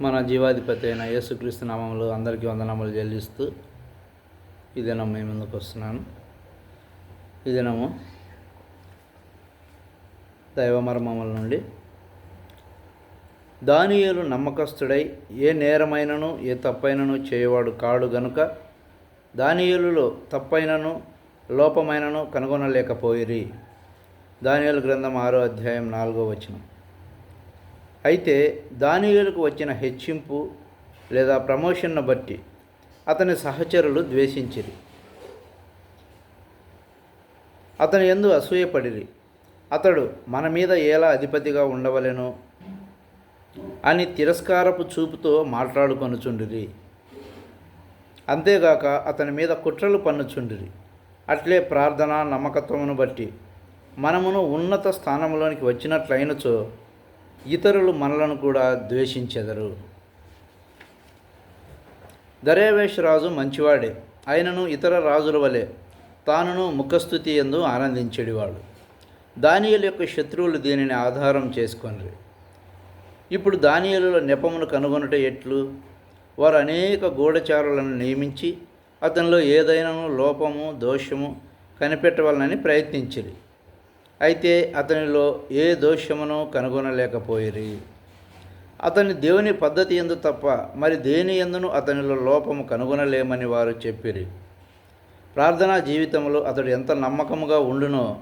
మన జీవాధిపతి అయిన యేసుక్రీస్తు నామంలో అందరికీ వందనములు చెల్లిస్తూ ఈ దినం మీ ముందుకు వస్తున్నాను. ఈ దినము దైవమర్మముల నుండి. దానియేలు నమ్మకస్తుడై ఏ నేరమైనను ఏ తప్పైనను చేయవాడు కాడు గనుక దానియేలులో తప్పైనను లోపమైనను కనుగొనలేకపోయిరి. దానియేలు గ్రంథం ఆరో అధ్యాయం నాలుగో వచనం. అయితే దానియులకు వచ్చిన హెచ్చింపు లేదా ప్రమోషన్ను బట్టి అతని సహచరులు ద్వేషించిరి. అతని ఎందు అసూయపడిరి అతడు మన మీద ఎలా అధిపతిగా ఉండవలెను? అని తిరస్కారపు చూపుతో మాట్లాడుకొనుచుండిరి. అంతేగాక అతని మీద కుట్రలు పన్నుచుండిరి. అట్లే ప్రార్థన నమ్మకత్వమును బట్టి మనమును ఉన్నత స్థానంలోనికి వచ్చినట్లయినచో ఇతరులు మనలను కూడా ద్వేషించెదరు. దరేవేష్ రాజు మంచివాడే. ఆయనను ఇతర రాజుల వలె తానును ముఖస్థుతి ఎందు ఆనందించేడివాడు. దానియుల యొక్క శత్రువులు దీనిని ఆధారం చేసుకొనిరి. ఇప్పుడు దానియులలో నెపమును కనుగొనుట ఎట్లు? వారు అనేక గూఢచారులను నియమించి అతనిలో ఏదైనా లోపము దోషము కనిపెట్టవాలని ప్రయత్నించిరి. అయితే అతనిలో ఏ దోషమును కనుగొనలేకపోయిరి. అతని దేవుని పద్ధతి ఎందు తప్ప మరి దేని ఎందును అతనిలో లోపము కనుగొనలేమని వారు చెప్పిరి. ప్రార్థనా జీవితంలో అతడు ఎంత నమ్మకముగా ఉండునో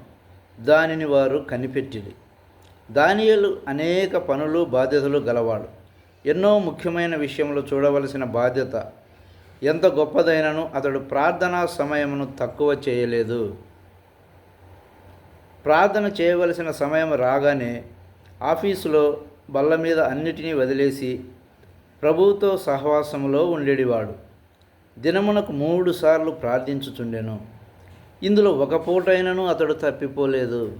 దానిని వారు కనిపెట్టిరి. దానియలు అనేక పనులు బాధ్యతలు గలవాడు. ఎన్నో ముఖ్యమైన విషయంలో చూడవలసిన బాధ్యత. ఎంత గొప్పదైనను అతడు ప్రార్థనా సమయమును తక్కువ చేయలేదు. ప్రార్థన చేయవలసిన సమయం రాగానే ఆఫీసులో బల్ల మీద అన్నిటినీ వదిలేసి ప్రభువుతో సహవాసములో ఉండేడివాడు. దినమునకు మూడు సార్లు ప్రార్థించుచుండెను. ఇందులో ఒక పూటైనను అతడు తప్పిపోలేదు.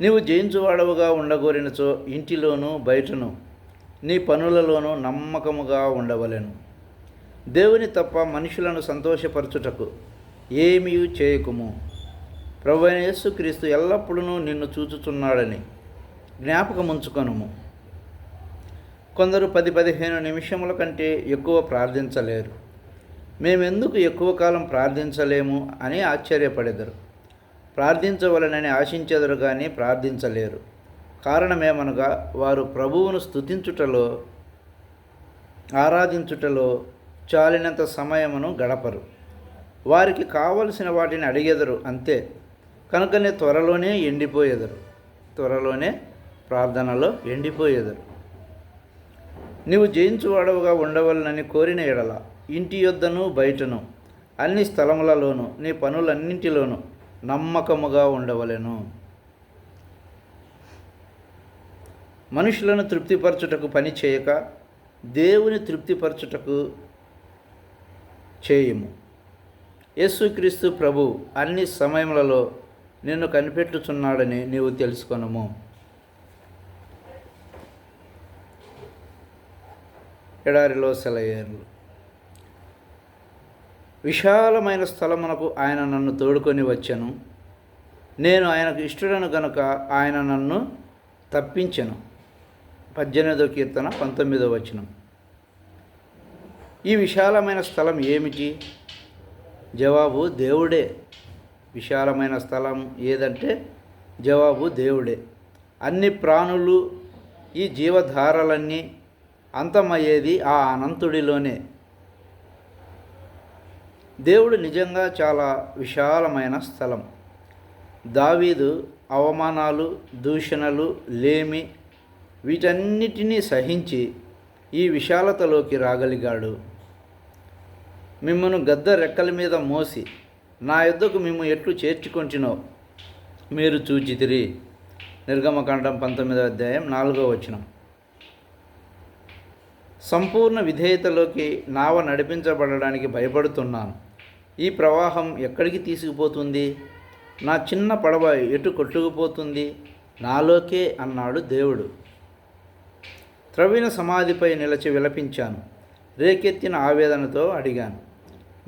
నీవు జయించువాడవుగా ఉండగోరినచో ఇంటిలోనూ బయటను నీ పనులలోనూ నమ్మకముగా ఉండవలెను. దేవుని తప్ప మనుషులను సంతోషపరచుటకు ఏమీ చేయకుము. ప్రభు యేసుక్రీస్తు ఎల్లప్పుడూ నిన్ను చూచుచున్నాడని జ్ఞాపకముంచుకొనుము. కొందరు పది పదిహేను నిమిషముల కంటే ఎక్కువ ప్రార్థించలేరు. మేమెందుకు ఎక్కువ కాలం ప్రార్థించలేము అని ఆశ్చర్యపడెదరు. ప్రార్థించవలనని ఆశించెదరు కానీ ప్రార్థించలేరు. కారణమేమనగా వారు ప్రభువును స్తుతించుటలో ఆరాధించుటలో చాలినంత సమయమును గడపరు. వారికి కావలసిన వాటిని అడిగెదరు అంతే. కనుకనే త్వరలోనే ఎండిపోయేదరు. త్వరలోనే ప్రార్థనలో ఎండిపోయేదరు. నీవు జయించువాడవుగా ఉండవలనని కోరిన ఎడల ఇంటి యొద్దను బయటను అన్ని స్థలములలోనూ నీ పనులన్నింటిలోనూ నమ్మకముగా ఉండవలెను. మనుషులను తృప్తిపరచుటకు పని చేయక దేవుని తృప్తిపరచుటకు చేయము. యేసుక్రీస్తు ప్రభు అన్ని సమయములలో నిన్ను కనిపెట్టుచున్నాడని నీవు తెలుసుకొనము. ఎడారిలో సెలయేర్లు. విశాలమైన స్థలమునకు ఆయన నన్ను తోడుకొని వచ్చాను. నేను ఆయనకు ఇష్టడను గనుక ఆయన నన్ను తప్పించను. పద్దెనిమిదో కీర్తన పంతొమ్మిదో వచనం. ఈ విశాలమైన స్థలం ఏమిటి? జవాబు దేవుడే. విశాలమైన స్థలం ఏదంటే జవాబు దేవుడే. అన్ని ప్రాణులు ఈ జీవధారలన్నీ అంతమయ్యేది ఆ అనంతుడిలోనే. దేవుడు నిజంగా చాలా విశాలమైన స్థలం. దావీదు అవమానాలు దూషణలు లేమి వీటన్నిటినీ సహించి ఈ విశాలతలోకి రాగలిగాడు. మిమ్మను గద్ద రెక్కల మీద మోసి నా యుద్ధకు మేము ఎట్లు చేర్చుకొంచినో మీరు చూచితిరి నిర్గమకాండం పంతొమ్మిదవ అధ్యాయం నాలుగో వచనం. సంపూర్ణ విధేయతలోకి నావ నడిపించబడడానికి భయపడుతున్నాను. ఈ ప్రవాహం ఎక్కడికి తీసుకుపోతుంది? నా చిన్న పడవ ఎటు కొట్టుకుపోతుంది? నాలోకే అన్నాడు దేవుడు. త్రవ్విన సమాధిపై నిలిచి విలపించాను. రేకెత్తిన ఆవేదనతో అడిగాను.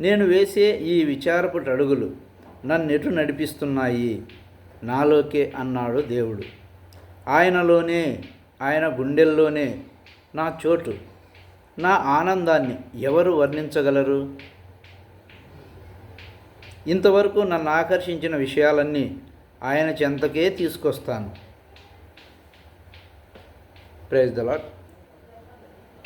నేను వేసే ఈ విచారపు అడుగులు నన్నెటు నడిపిస్తున్నాయి? నాలోకే అన్నాడు దేవుడు. ఆయనలోనే ఆయన గుండెల్లోనే నా చోటు నా ఆనందాన్ని ఎవరు వర్ణించగలరు? ఇంతవరకు నన్ను ఆకర్షించిన విషయాలన్నీ ఆయన చెంతకే తీసుకొస్తాను. Praise the lot